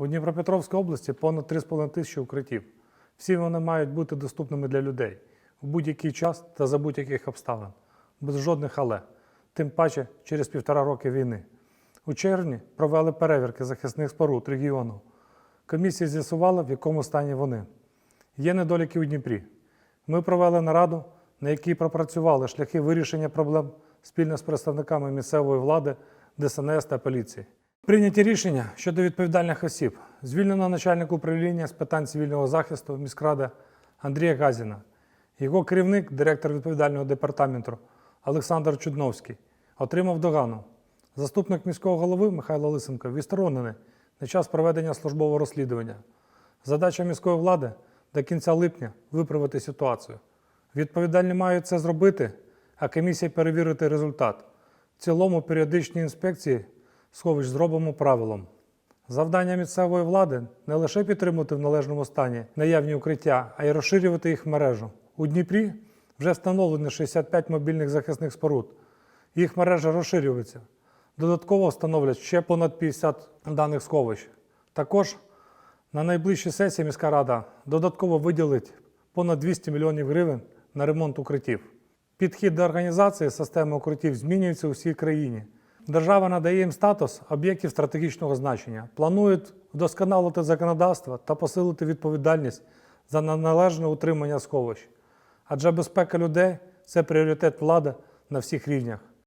У Дніпропетровській області понад 3,5 тисячі укриттів. Всі вони мають бути доступними для людей в будь-який час та за будь-яких обставин, без жодних але, тим паче через півтора роки війни. У червні провели перевірки захисних споруд регіону. Комісія з'ясувала, в якому стані вони. Є недоліки у Дніпрі. Ми провели нараду, на якій пропрацювали шляхи вирішення проблем спільно з представниками місцевої влади, ДСНС та поліції. Прийняті рішення щодо відповідальних осіб. Звільнено начальника управління з питань цивільного захисту міськради Андрія Газіна. Його керівник, директор відповідального департаменту Олександр Чудновський, отримав догану. Заступник міського голови Михайло Лисенко відсторонений на час проведення службового розслідування. Задача міської влади до кінця липня виправити ситуацію. Відповідальні мають це зробити, а комісія перевірити результат. В цілому періодичні інспекції сховищ зробимо правилом. Завдання місцевої влади не лише підтримувати в належному стані наявні укриття, а й розширювати їх мережу. У Дніпрі вже встановлено 65 мобільних захисних споруд. Їх мережа розширюється. Додатково встановлять ще понад 50 даних сховищ. Також на найближчій сесії міська рада додатково виділить понад 200 мільйонів гривень на ремонт укриттів. Підхід до організації системи укриттів змінюється у всій країні. Держава надає їм статус об'єктів стратегічного значення, планують вдосконалити законодавство та посилити відповідальність за неналежне утримання сховищ. Адже безпека людей це пріоритет влади на всіх рівнях.